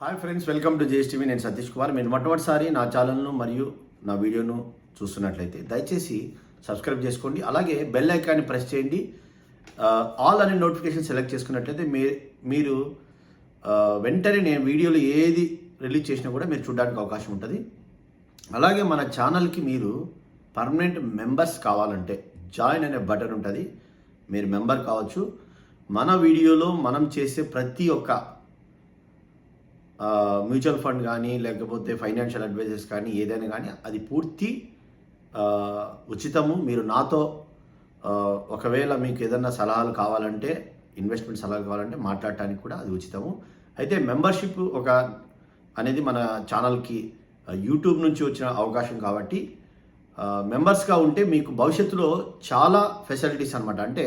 Hi friends welcome to TV నేను సతీష్ కుమార్. మీరు మొట్టమొదటిసారి నా ఛానల్ను మరియు నా వీడియోను చూస్తున్నట్లయితే దయచేసి సబ్స్క్రైబ్ చేసుకోండి. అలాగే బెల్ ఐకాన్ని ప్రెస్ చేయండి. ఆల్ అనే నోటిఫికేషన్ సెలెక్ట్ చేసుకున్నట్లయితే మీ మీరు వెంటనే నేను వీడియోలు ఏది రిలీజ్ చేసినా కూడా మీరు చూడడానికి అవకాశం ఉంటుంది. అలాగే మన ఛానల్కి మీరు పర్మనెంట్ మెంబర్స్ కావాలంటే జాయిన్ అనే బటన్ ఉంటుంది. మీరు మెంబర్ కావచ్చు. మన వీడియోలో మనం చేసే ప్రతి ఒక్క మ్యూచువల్ ఫండ్ కానీ లేకపోతే ఫైనాన్షియల్ అడ్వైజర్స్ కానీ ఏదైనా కానీ అది పూర్తి ఉచితము. మీరు నాతో ఒకవేళ మీకు ఏదైనా సలహాలు కావాలంటే ఇన్వెస్ట్మెంట్ సలహాలు కావాలంటే మాట్లాడటానికి కూడా అది ఉచితము. అయితే మెంబర్షిప్ ఒక అనేది మన ఛానల్కి యూట్యూబ్ నుంచి వచ్చిన అవకాశం కాబట్టి మెంబర్స్గా ఉంటే మీకు భవిష్యత్తులో చాలా ఫెసిలిటీస్ అనమాట అంటే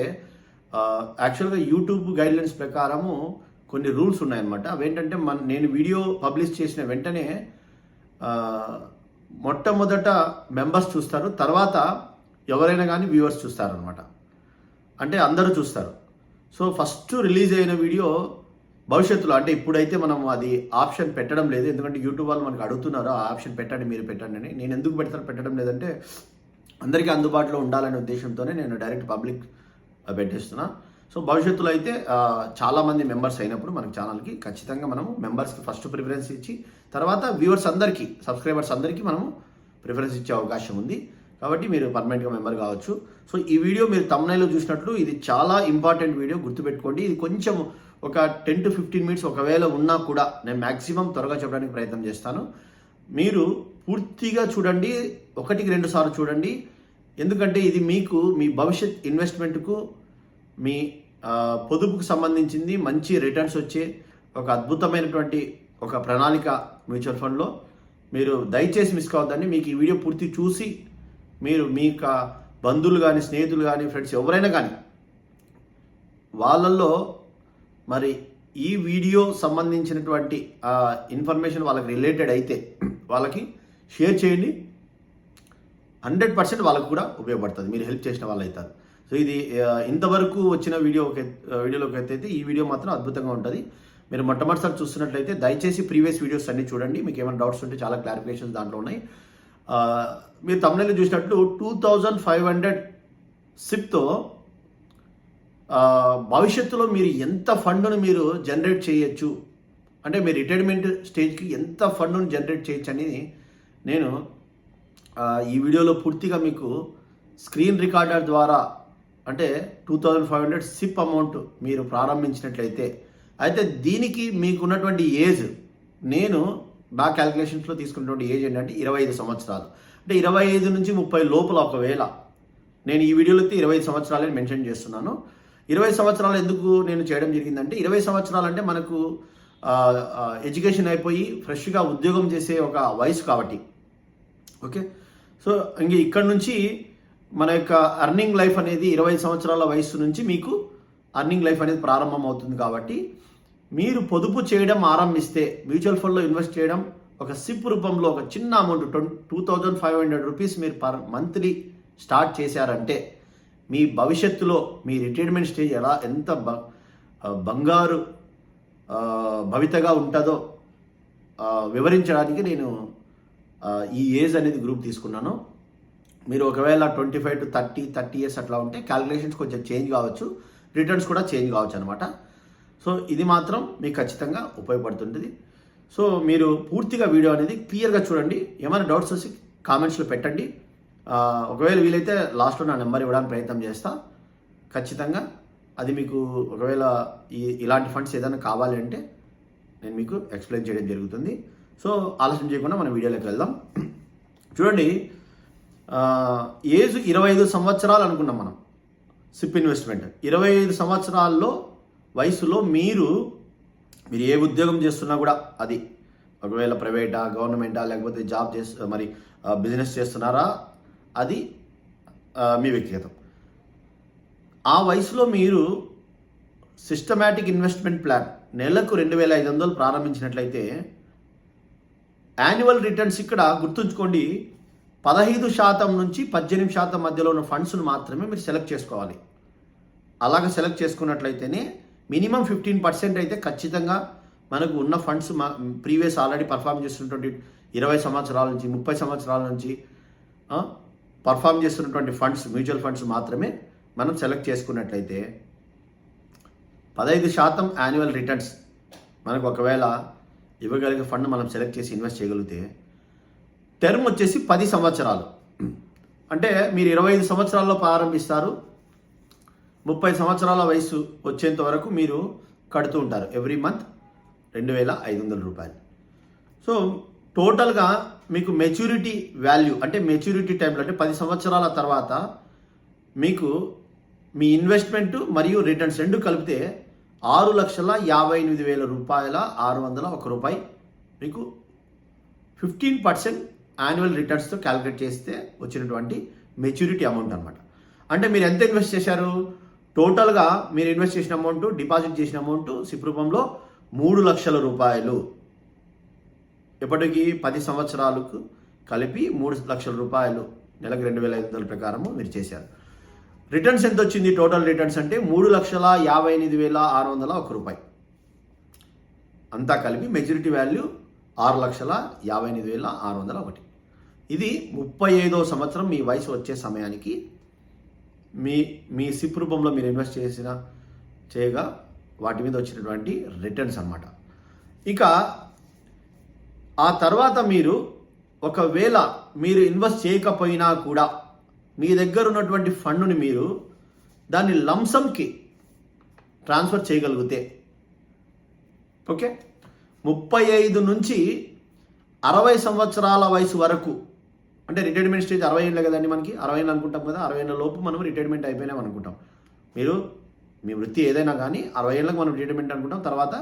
యాక్చువల్గా యూట్యూబ్ గైడ్లైన్స్ ప్రకారము కొన్ని రూల్స్ ఉన్నాయన్నమాట. అవేంటంటే మన నేను వీడియో పబ్లిష్ చేసిన వెంటనే మొట్టమొదట మెంబర్స్ చూస్తారు. తర్వాత ఎవరైనా కానీ వ్యూవర్స్ చూస్తారనమాట అంటే అందరూ చూస్తారు. సో ఫస్ట్ రిలీజ్ అయిన వీడియో భవిష్యత్తులో అంటే ఇప్పుడైతే మనం అది ఆప్షన్ పెట్టడం లేదు. ఎందుకంటే యూట్యూబ్ వాళ్ళు మనకు అడుగుతున్నారు ఆ ఆప్షన్ పెట్టండి మీరు పెట్టండి అని. నేను ఎందుకు పెడతాను పెట్టడం లేదంటే అందరికీ అందుబాటులో ఉండాలనే ఉద్దేశంతోనే నేను డైరెక్ట్ పబ్లిక్ పెట్టేస్తున్నా. సో భవిష్యత్తులో అయితే చాలామంది మెంబర్స్ అయినప్పుడు మనకి ఛానల్కి ఖచ్చితంగా మనము మెంబర్స్కి ఫస్ట్ ప్రిఫరెన్స్ ఇచ్చి తర్వాత వ్యూవర్స్ అందరికీ సబ్స్క్రైబర్స్ అందరికీ మనము ప్రిఫరెన్స్ ఇచ్చే అవకాశం ఉంది. కాబట్టి మీరు పర్మనెంట్గా మెంబర్ కావచ్చు. సో ఈ వీడియో మీరు తమ్నైలో చూసినట్లు ఇది చాలా ఇంపార్టెంట్ వీడియో గుర్తుపెట్టుకోండి. ఇది కొంచెం ఒక టెన్ టు ఫిఫ్టీన్ మినిట్స్ ఒకవేళ ఉన్నా కూడా నేను మ్యాక్సిమం త్వరగా చెప్పడానికి ప్రయత్నం చేస్తాను. మీరు పూర్తిగా చూడండి ఒకటికి రెండు సార్లు చూడండి. ఎందుకంటే ఇది మీకు మీ భవిష్యత్ ఇన్వెస్ట్మెంట్కు మీ పొదుపుకు సంబంధించింది మంచి రిటర్న్స్ వచ్చే ఒక అద్భుతమైనటువంటి ఒక ప్రణాళిక మ్యూచువల్ ఫండ్లో. మీరు దయచేసి మిస్ కావద్దండి. మీకు ఈ వీడియో పూర్తి చూసి మీరు మీ యొక్క బంధువులు కానీ స్నేహితులు కానీ ఫ్రెండ్స్ ఎవరైనా కానీ వాళ్ళల్లో మరి ఈ వీడియో సంబంధించినటువంటి ఇన్ఫర్మేషన్ వాళ్ళకి రిలేటెడ్ అయితే వాళ్ళకి షేర్ చేయండి. హండ్రెడ్ పర్సెంట్ వాళ్ళకు కూడా ఉపయోగపడుతుంది. మీరు హెల్ప్ చేసిన వాళ్ళు అవుతారు సో ఇది ఇంతవరకు వచ్చిన వీడియో ఒక వీడియోలోకి అయితే ఈ వీడియో మాత్రం అద్భుతంగా ఉంటుంది. మీరు మొట్టమొదటిసారి చూస్తున్నట్లయితే దయచేసి ప్రీవియస్ వీడియోస్ అన్ని చూడండి. మీకు ఏమైనా డౌట్స్ ఉంటే చాలా క్లారిఫికేషన్స్ దాంట్లో ఉన్నాయి. మీరు తమిళలో చూసినట్లు టూ థౌజండ్ ఫైవ్ హండ్రెడ్ సిప్తో భవిష్యత్తులో మీరు ఎంత ఫండ్ను మీరు జనరేట్ చేయొచ్చు అంటే మీ రిటైర్మెంట్ స్టేజ్కి ఎంత ఫండ్ను జనరేట్ చేయొచ్చు అనేది నేను ఈ వీడియోలో పూర్తిగా మీకు స్క్రీన్ రికార్డర్ ద్వారా అంటే two thousand five hundred SIP amount మీరు ప్రారంభించినట్లయితే. అయితే దీనికి మీకున్నటువంటి ఏజ్ నేను నా క్యాలిక్యులేషన్స్లో తీసుకున్నటువంటి ఏజ్ ఏంటంటే ఇరవై ఐదు సంవత్సరాలు. అంటే ఇరవై ఐదు నుంచి ముప్పై లోపల ఒకవేళ నేను ఈ వీడియోలో అయితే ఇరవై ఐదు సంవత్సరాలని మెన్షన్ చేస్తున్నాను. ఇరవై సంవత్సరాలు ఎందుకు నేను చేయడం జరిగిందంటే ఇరవై సంవత్సరాలు అంటే మనకు ఎడ్యుకేషన్ అయిపోయి ఫ్రెష్గా ఉద్యోగం చేసే ఒక వయసు కాబట్టి. ఓకే? సో ఇంక ఇక్కడ నుంచి మన యొక్క అర్నింగ్ లైఫ్ అనేది ఇరవై సంవత్సరాల వయసు నుంచి మీకు అర్నింగ్ లైఫ్ అనేది ప్రారంభం అవుతుంది కాబట్టి మీరు పొదుపు చేయడం ఆరంభిస్తే మ్యూచువల్ ఫండ్లో ఇన్వెస్ట్ చేయడం ఒక సిప్ రూపంలో ఒక చిన్న amount twenty two thousand five hundred rupees మీరు పర్ మంత్లీ స్టార్ట్ చేశారంటే మీ భవిష్యత్తులో మీ రిటైర్మెంట్ స్టేజ్ ఎలా ఎంత బ బంగారు భవితగా ఉంటుందో వివరించడానికి నేను ఈ ఏజ్ అనేది గ్రూప్ తీసుకున్నాను. మీరు ఒకవేళ twenty five to thirty thirty years అట్లా ఉంటే క్యాలిక్యులేషన్స్ కొంచెం చేంజ్ కావచ్చు రిటర్న్స్ కూడా చేంజ్ కావచ్చు అనమాట సో ఇది మాత్రం మీకు ఖచ్చితంగా ఉపయోగపడుతుంటుంది. సో మీరు పూర్తిగా వీడియో అనేది క్లియర్గా చూడండి. ఏమైనా డౌట్స్ వచ్చి కామెంట్స్లో పెట్టండి. ఒకవేళ వీలైతే లాస్ట్లో నా నెంబర్ ఇవ్వడానికి ప్రయత్నం చేస్తా. ఖచ్చితంగా అది మీకు ఒకవేళ ఈ ఇలాంటి ఫండ్స్ ఏదైనా కావాలి అంటే నేను మీకు ఎక్స్ప్లెయిన్ చేయడం జరుగుతుంది. సో ఆలస్యం చేయకుండా మన వీడియోలోకి వెళ్దాం. చూడండి ఏజ్ ఇరవై ఐదు సంవత్సరాలు అనుకున్నాం మనం. SIP investment. ఇరవై ఐదు సంవత్సరాల్లో వయసులో మీరు మీరు ఏ ఉద్యోగం చేస్తున్నా కూడా అది. ఒకవేళ ప్రైవేటా గవర్నమెంటా లేకపోతే జాబ్ చేస్తు మరి బిజినెస్ చేస్తున్నారా అది మీ వ్యక్తిగతం. ఆ వయసులో మీరు సిస్టమేటిక్ ఇన్వెస్ట్మెంట్ ప్లాన్ నెలకు రెండు వేల ఐదు వందలు ప్రారంభించినట్లయితే యాన్యువల్ రిటర్న్స్ ఇక్కడ గుర్తుంచుకోండి పదహైదు శాతం నుంచి పద్దెనిమిది శాతం మధ్యలో ఉన్న ఫండ్స్ను మాత్రమే మీరు సెలెక్ట్ చేసుకోవాలి. అలాగ సెలెక్ట్ చేసుకున్నట్లయితేనే మినిమం ఫిఫ్టీన్ పర్సెంట్ అయితే ఖచ్చితంగా మనకు ఉన్న ఫండ్స్ మా ప్రీవియస్ ఆల్రెడీ పర్ఫామ్ చేస్తున్నటువంటి ఇరవై సంవత్సరాల నుంచి ముప్పై సంవత్సరాల నుంచి పర్ఫామ్ చేస్తున్నటువంటి ఫండ్స్ మ్యూచువల్ ఫండ్స్ మాత్రమే మనం సెలెక్ట్ చేసుకున్నట్లయితే పదహైదు శాతం యాన్యువల్ రిటర్న్స్ మనకు ఒకవేళ ఇవ్వగలిగే ఫండ్ మనం సెలెక్ట్ చేసి ఇన్వెస్ట్ చేయగలిగితే టర్మ్ వచ్చేసి పది సంవత్సరాలు. అంటే మీరు ఇరవై ఐదు సంవత్సరాల్లో ప్రారంభిస్తారు. ముప్పై సంవత్సరాల వయసు వచ్చేంత వరకు మీరు కడుతూ ఉంటారు. ఎవ్రీ మంత్ రెండు వేల ఐదు వందల రూపాయలు. సో టోటల్గా మీకు మెచ్యూరిటీ వాల్యూ అంటే మెచ్యూరిటీ టైంలో అంటే పది సంవత్సరాల తర్వాత మీకు మీ ఇన్వెస్ట్మెంట్ మరియు రిటర్న్స్ రెండు కలిపితే ఆరు లక్షల యాభై ఎనిమిది వేల రూపాయల ఆరు వందల ఒక రూపాయి. మీకు ఫిఫ్టీన్ పర్సెంట్ యాన్యువల్ రిటర్న్స్తో క్యాలిక్యులేట్ చేస్తే వచ్చినటువంటి మెచ్యూరిటీ అమౌంట్ అనమాట అంటే మీరు ఎంత ఇన్వెస్ట్ చేశారు? టోటల్గా మీరు ఇన్వెస్ట్ చేసిన అమౌంట్ డిపాజిట్ చేసిన అమౌంట్ సిప్ రూపంలో మూడు లక్షల రూపాయలు. ఎప్పటికీ పది సంవత్సరాలకు కలిపి మూడు లక్షల రూపాయలు. నెలకు రెండు వేల ఐదు వందల ప్రకారము మీరు చేశారు. రిటర్న్స్ ఎంత వచ్చింది? టోటల్ రిటర్న్స్ అంటే మూడు లక్షల యాభై ఎనిమిది వేల ఆరు వందల ఒక రూపాయి. అంతా కలిపి మెచ్యూరిటీ వాల్యూ ఆరు లక్షల యాభై ఎనిమిది వేల ఆరు వందల ఒకటి. ఇది ముప్పై ఐదో సంవత్సరం మీ వయసు వచ్చే సమయానికి మీ మీ సిప్ రూపంలో మీరు ఇన్వెస్ట్ చేసిన చేయగా వాటి మీద వచ్చినటువంటి రిటర్న్స్ అన్నమాట. ఇక ఆ తర్వాత మీరు ఒకవేళ మీరు ఇన్వెస్ట్ చేయకపోయినా కూడా మీ దగ్గర ఉన్నటువంటి ఫండ్ని మీరు దాన్ని లంసంకి ట్రాన్స్ఫర్ చేయగలిగితే ఓకే? ముప్పై ఐదు నుంచి అరవై సంవత్సరాల వయసు వరకు అంటే రిటైర్మెంట్ స్టేజ్ అరవై ఏళ్ళు కదండి మనకి? అరవై ఏళ్ళు అనుకుంటాం కదా అరవై ఏళ్ళ లోపు మనం రిటైర్మెంట్ అయిపోయినాం అనుకుంటాం. మీరు మీ వృత్తి ఏదైనా కానీ అరవై ఏళ్ళకి మనం రిటైర్మెంట్ అనుకుంటాం తర్వాత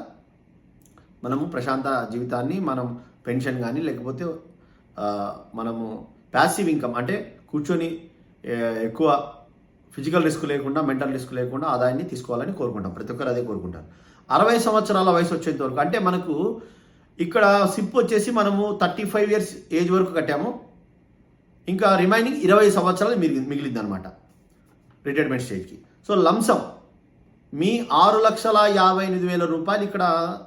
మనము ప్రశాంత జీవితాన్ని మనం పెన్షన్ కానీ లేకపోతే మనము ప్యాసివ్ ఇన్కమ్ అంటే కూర్చొని ఎక్కువ ఫిజికల్ రిస్క్ లేకుండా మెంటల్ రిస్క్ లేకుండా ఆదాయాన్ని తీసుకోవాలని కోరుకుంటాం. ప్రతి ఒక్కరు అదే కోరుకుంటారు. అరవై సంవత్సరాల వయసు వచ్చేంత వరకు అంటే మనకు ఇక్కడ సిప్ వచ్చేసి మనము థర్టీ ఫైవ్ ఇయర్స్ ఏజ్ వరకు కట్టాము. ఇంకా రిమైనింగ్ ఇరవై సంవత్సరాలు మిగిలి మిగిలింది అనమాట రిటైర్మెంట్ స్టేజ్కి సో లంసం మీ ఆరు లక్షల యాభై ఎనిమిది వేల రూపాయలు ఇక్కడ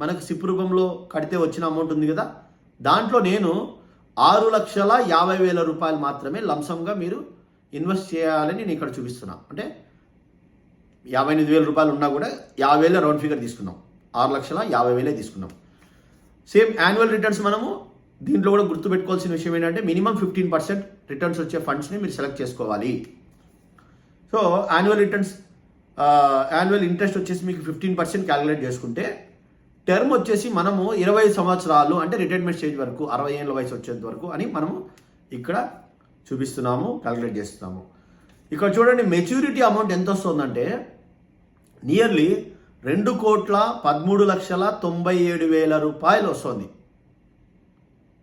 మనకు సిప్ రూపంలో కడితే వచ్చిన అమౌంట్ ఉంది కదా. దాంట్లో నేను ఆరు లక్షల యాభై వేల రూపాయలు మాత్రమే లంసంగా మీరు ఇన్వెస్ట్ చేయాలని నేను ఇక్కడ చూపిస్తున్నా. అంటే యాభై ఎనిమిది వేల రూపాయలు ఉన్నా కూడా యాభై వేల రౌండ్ ఫిగర్ తీసుకున్నాం. ఆరు లక్షల యాభై వేలే తీసుకున్నాం. సేమ్ యాన్యువల్ రిటర్న్స్ మనము దీంట్లో కూడా గుర్తుపెట్టుకోవాల్సిన విషయం ఏంటంటే మినిమం ఫిఫ్టీన్ పర్సెంట్ రిటర్న్స్ వచ్చే ఫండ్స్ని మీరు సెలెక్ట్ చేసుకోవాలి. So annual returns annual interest వచ్చేసి మీకు ఫిఫ్టీన్ పర్సెంట్ క్యాలిక్యులేట్ చేసుకుంటే టర్మ్ వచ్చేసి మనము ఇరవై సంవత్సరాలు అంటే రిటైర్మెంట్ స్టేజ్ వరకు అరవై ఏళ్ళ వయసు వచ్చేంత వరకు అని మనము ఇక్కడ చూపిస్తున్నాము క్యాలిక్యులేట్ చేస్తున్నాము. ఇక్కడ చూడండి మెచ్యూరిటీ అమౌంట్ ఎంత వస్తుందంటే నియర్లీ రెండు కోట్ల పదమూడు లక్షల తొంభై ఏడు వేల రూపాయలు వస్తుంది.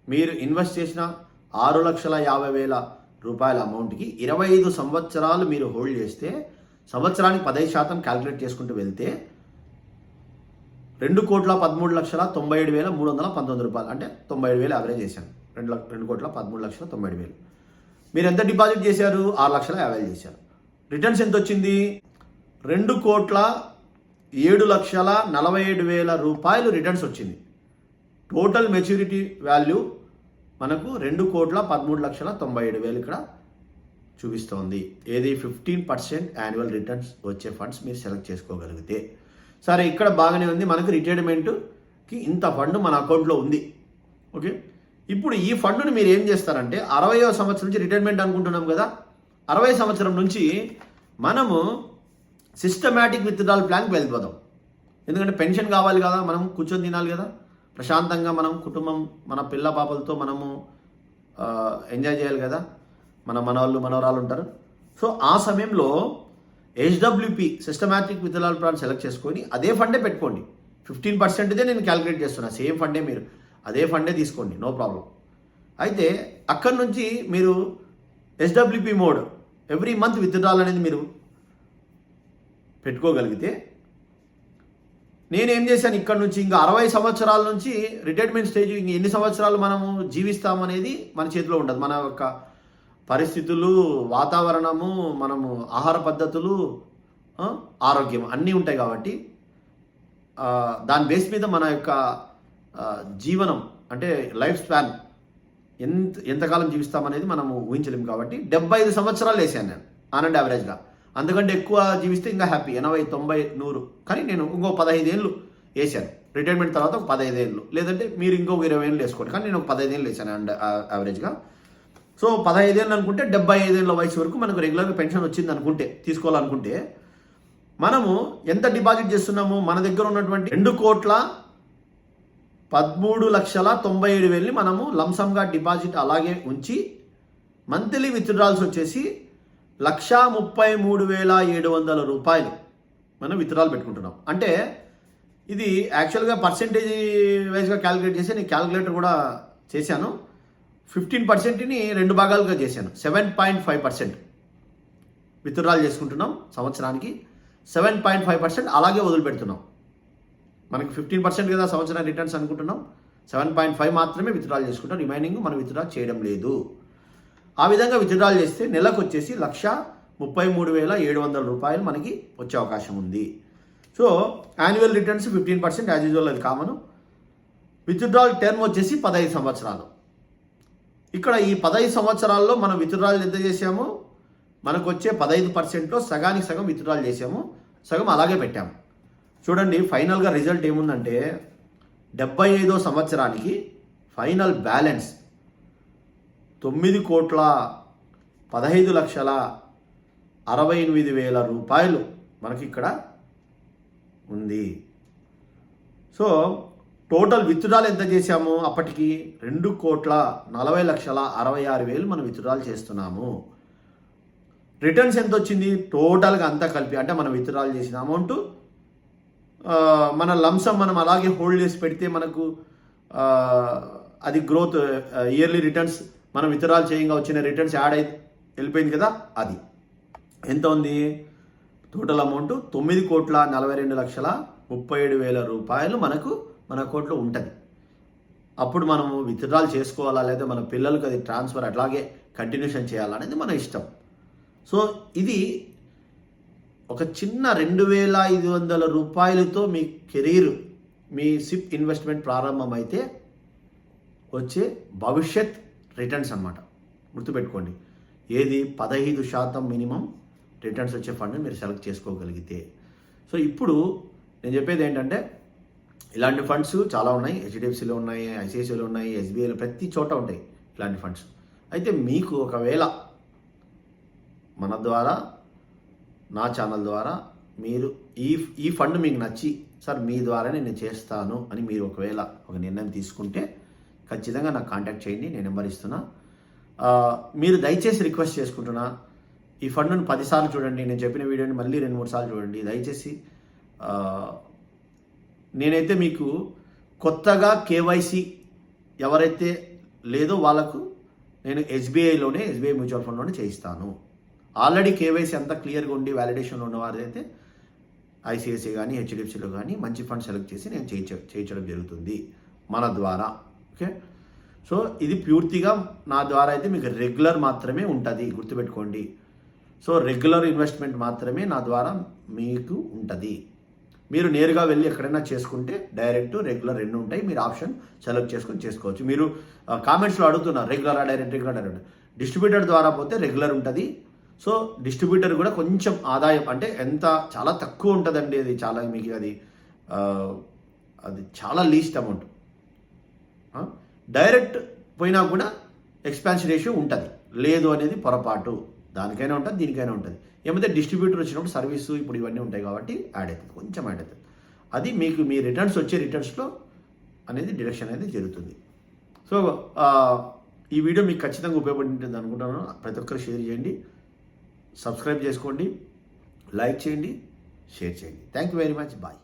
మీరు ఇన్వెస్ట్ చేసిన ఆరు లక్షల యాభై వేల రూపాయల అమౌంట్కి ఇరవై ఐదు సంవత్సరాలు మీరు హోల్డ్ చేస్తే సంవత్సరానికి పదహైదు శాతం క్యాలిక్యులేట్ చేసుకుంటూ వెళ్తే రెండు కోట్ల పదమూడు లక్షల తొంభై ఏడు వేల మూడు వందల పంతొమ్మిది రూపాయలు. అంటే తొంభై ఏడు వేలు యావరేజ్ చేశాను. రెండు లక్ష రెండు కోట్ల పదమూడు లక్షల తొంభై ఏడు వేలు. మీరు ఎంత డిపాజిట్ చేశారు? ఆరు లక్షల యాభై చేశారు. రిటర్న్స్ ఎంత వచ్చింది? రెండు కోట్ల ఏడు లక్షల నలభై ఏడు వేల రూపాయలు రిటర్న్స్ వచ్చింది. టోటల్ మెచ్యూరిటీ వాల్యూ మనకు రెండు కోట్ల పదమూడు లక్షల తొంభై ఏడు వేలు ఇక్కడ చూపిస్తోంది. ఏది ఫిఫ్టీన్ పర్సెంట్ యాన్యువల్ రిటర్న్స్ వచ్చే ఫండ్స్ మీరు సెలెక్ట్ చేసుకోగలిగితే. సరే ఇక్కడ బాగానే ఉంది. మనకు రిటైర్మెంట్కి ఇంత ఫండ్ మన అకౌంట్లో ఉంది. ఓకే ఇప్పుడు ఈ ఫండ్ని మీరు ఏం చేస్తారంటే అరవయో సంవత్సరం నుంచి రిటైర్మెంట్ అనుకుంటున్నాం కదా? అరవై సంవత్సరం నుంచి మనము సిస్టమేటిక్ విత్డ్రాల్ ప్లాన్కి వెళ్ళిపోదాం. ఎందుకంటే పెన్షన్ కావాలి కదా మనం కూర్చొని తినాలి కదా. ప్రశాంతంగా మనం కుటుంబం మన పిల్ల పాపలతో మనము ఎంజాయ్ చేయాలి కదా? మన మనవాళ్ళు మనవరాలు ఉంటారు. సో ఆ సమయంలో హెచ్డబ్ల్యూపి సిస్టమాటిక్ విత్తనాల ప్లాన్ సెలెక్ట్ చేసుకొని అదే ఫండే పెట్టుకోండి. ఫిఫ్టీన్ పర్సెంట్దే నేను క్యాలిక్యులేట్ చేస్తున్నా. సేమ్ ఫండే మీరు. అదే ఫండే తీసుకోండి. నో ప్రాబ్లం అయితే అక్కడి నుంచి మీరు SWP mode every month withdrawal అనేది మీరు పెట్టుకోగలిగితే నేనేం చేశాను? ఇక్కడ నుంచి ఇంకా అరవై సంవత్సరాల నుంచి రిటైర్మెంట్ స్టేజ్ ఇంక ఎన్ని సంవత్సరాలు మనము జీవిస్తామనేది మన చేతిలో ఉండదు. మన యొక్క పరిస్థితులు వాతావరణము మనము ఆహార పద్ధతులు ఆరోగ్యం అన్నీ ఉంటాయి కాబట్టి దాని బేస్ మీద మన యొక్క జీవనం అంటే లైఫ్ స్పాన్ ఎంత ఎంతకాలం జీవిస్తామనేది మనము ఊహించలేము కాబట్టి డెబ్బై ఐదు సంవత్సరాలు వేసాను నేను ఆన్ అండ్ యావరేజ్గా. అందుకంటే ఎక్కువ జీవిస్తే ఇంకా హ్యాపీ ఎనభై తొంభై నూరు. కానీ నేను ఇంకో పదహైదేళ్ళు వేసాను రిటైర్మెంట్ తర్వాత ఒక పదహైదేళ్ళు లేదంటే మీరు ఇంకొక ఇరవై ఏళ్ళు వేసుకోండి. కానీ నేను ఒక పదహైదేళ్ళు వేసాను అండ్ యావరేజ్గా సో పదహైదు ఏళ్ళు అనుకుంటే డెబ్బై ఐదేళ్ళ వయసు వరకు మనకు రెగ్యులర్గా పెన్షన్ వచ్చింది అనుకుంటే తీసుకోవాలనుకుంటే మనము ఎంత డిపాజిట్ చేస్తున్నాము మన దగ్గర ఉన్నటువంటి రెండు కోట్ల పదమూడు లక్షల తొంభై ఏడు వేలని మనము లంసంగా డిపాజిట్ అలాగే ఉంచి మంత్లీ విత్డ్రాల్స్ వచ్చేసి లక్షా ముప్పై మూడు వేల ఏడు వందల రూపాయలు మనం విత్డ్రాల్ పెట్టుకుంటున్నాం. అంటే ఇది యాక్చువల్గా పర్సెంటేజ్ వైజ్గా క్యాలిక్యులేట్ చేసి నేను క్యాలిక్యులేటర్ కూడా చేశాను. ఫిఫ్టీన్ పర్సెంట్ని రెండు భాగాలుగా చేశాను. Seven point five percent withdrawal చేసుకుంటున్నాం సంవత్సరానికి. సెవెన్ పాయింట్ ఫైవ్ పర్సెంట్ అలాగే వదిలిపెడుతున్నాం. మనకి ఫిఫ్టీన్ పర్సెంట్ కదా సంవత్సరం రిటర్న్స్ అనుకుంటున్నాం. సెవెన్ పాయింట్ ఫైవ్ మాత్రమే విత్డ్రాల్ చేసుకుంటాం. రిమైనింగ్ మనం విత్డ్రా చేయడం లేదు. ఆ విధంగా విత్డ్రాల్ చేస్తే నెలకు వచ్చేసి లక్ష ముప్పై మూడు వేల ఏడు వందల రూపాయలు మనకి వచ్చే అవకాశం ఉంది. So annual returns fifteen percent as usual అది కామను. విత్డ్రాల్ టర్మ్ వచ్చేసి పదహైదు సంవత్సరాలు. ఇక్కడ ఈ పదహైదు సంవత్సరాల్లో మనం విత్డ్రాల్ ఎంత చేసాము మనకు వచ్చే పదహైదు పర్సెంట్లో సగానికి సగం విత్డ్రాల్ చేసాము సగం అలాగే పెట్టాము. చూడండి ఫైనల్గా రిజల్ట్ ఏముందంటే డెబ్బై ఐదో సంవత్సరానికి ఫైనల్ బ్యాలెన్స్ తొమ్మిది కోట్ల పదహైదు లక్షల అరవై ఎనిమిది వేల రూపాయలు మనకి ఇక్కడ ఉంది. సో టోటల్ విత్డ్రాల్ ఎంత చేశాము? అప్పటికి రెండు కోట్ల నలభై లక్షల అరవై ఆరు వేలు మనం విత్డ్రాల్ చేస్తున్నాము. రిటర్న్స్ ఎంత వచ్చింది టోటల్గా అంతా కలిపి అంటే మనం విత్డ్రాల్ చేసిన అమౌంట్ మన లంసం మనం అలాగే హోల్డ్ చేసి పెడితే మనకు అది గ్రోత్ ఇయర్లీ రిటర్న్స్ మనం విత్డ్రాల్ చేయంగా వచ్చిన రిటర్న్స్ యాడ్ అయి వెళ్ళిపోయింది కదా? అది. ఎంత ఉంది? టోటల్ అమౌంట్ తొమ్మిది కోట్ల నలభై రెండు లక్షల ముప్పై ఏడు వేల రూపాయలు మనకు మన అకౌంట్లో ఉంటుంది. అప్పుడు మనము విత్డ్రాల్ చేసుకోవాలా లేదా మన పిల్లలకు అది ట్రాన్స్ఫర్ అట్లాగే కంటిన్యూషన్ చేయాలనేది మన ఇష్టం. సో ఇది ఒక చిన్న రెండు వేల ఐదు వందల రూపాయలతో మీ కెరీర్ మీ సిప్ ఇన్వెస్ట్మెంట్ ప్రారంభమైతే వచ్చే భవిష్యత్ రిటర్న్స్ అన్నమాట. గుర్తుపెట్టుకోండి. ఏది పదహైదు శాతం మినిమం రిటర్న్స్ వచ్చే ఫండ్ మీరు సెలెక్ట్ చేసుకోగలిగితే. సో ఇప్పుడు నేను చెప్పేది ఏంటంటే ఇలాంటి ఫండ్స్ చాలా ఉన్నాయి. హెచ్డిఎఫ్సిలో ఉన్నాయి ఐసిఐసిలో ఉన్నాయి ఎస్బీఐలో ప్రతి చోట ఉంటాయి ఇలాంటి ఫండ్స్. అయితే మీకు ఒకవేళ మన ద్వారా నా ఛానల్ ద్వారా మీరు ఈ ఈ ఫండ్ మీకు నచ్చి సార్ మీ ద్వారానే నేను చేస్తాను అని మీరు ఒకవేళ ఒక నిర్ణయం తీసుకుంటే ఖచ్చితంగా నాకు కాంటాక్ట్ చేయండి నేను నెంబర్ ఇస్తున్నా. మీరు దయచేసి రిక్వెస్ట్ చేసుకుంటున్నా ఈ ఫండ్ను పదిసార్లు చూడండి నేను చెప్పిన వీడియోని మళ్ళీ రెండు మూడు సార్లు చూడండి. దయచేసి నేనైతే మీకు కొత్తగా కేవైసీ ఎవరైతే లేదో వాళ్ళకు నేను ఎస్బీఐలోనే ఎస్బీఐ మ్యూచువల్ ఫండ్లోనే చేయిస్తాను. ఆల్రెడీ కేవైసీ అంతా క్లియర్గా ఉండి వ్యాలిడేషన్లో ఉన్నవారైతే ఐసిఐసి కానీ హెచ్డిఎఫ్సిలో కానీ మంచి ఫండ్ సెలెక్ట్ చేసి నేను చేయించ చేయించడం జరుగుతుంది. మన ద్వారా. ఓకే సో ఇది పూర్తిగా నా ద్వారా అయితే మీకు రెగ్యులర్ మాత్రమే ఉంటుంది గుర్తుపెట్టుకోండి. సో రెగ్యులర్ ఇన్వెస్ట్మెంట్ మాత్రమే నా ద్వారా మీకు ఉంటుంది. మీరు నేరుగా వెళ్ళి ఎక్కడైనా చేసుకుంటే డైరెక్ట్ రెగ్యులర్ రెండు ఉంటాయి. మీరు ఆప్షన్ సెలెక్ట్ చేసుకొని చేసుకోవచ్చు. మీరు కామెంట్స్లో అడుగుతున్నారు regular direct regular direct distributor ద్వారా పోతే రెగ్యులర్ ఉంటుంది. సో డిస్ట్రిబ్యూటర్ కూడా కొంచెం ఆదాయం అంటే ఎంత చాలా తక్కువ ఉంటుందండి అది చాలా మీకు అది అది చాలా లీస్ట్ అమౌంట్ డైరెక్ట్ పోయినా కూడా ఎక్స్పాన్షన్ రేషియో ఉంటుంది. లేదు అనేది పొరపాటు. దానికైనా ఉంటుంది దీనికైనా ఉంటుంది. ఏమైతే డిస్ట్రిబ్యూటర్ వచ్చినప్పుడు సర్వీసు ఇప్పుడు ఇవన్నీ ఉంటాయి కాబట్టి యాడ్ అవుతుంది కొంచెం యాడ్ అవుతుంది. అది మీకు మీ రిటర్న్స్ వచ్చే రిటర్న్స్లో అనేది డిడక్షన్ అనేది జరుగుతుంది. సో ఈ వీడియో మీకు ఖచ్చితంగా ఉపయోగపడుతుంది అనుకుంటున్నాను. ప్రతి ఒక్కరు షేర్ చేయండి. సబ్స్క్రైబ్ చేసుకోండి. లైక్ చేయండి. షేర్ చేయండి. Thank you very much bye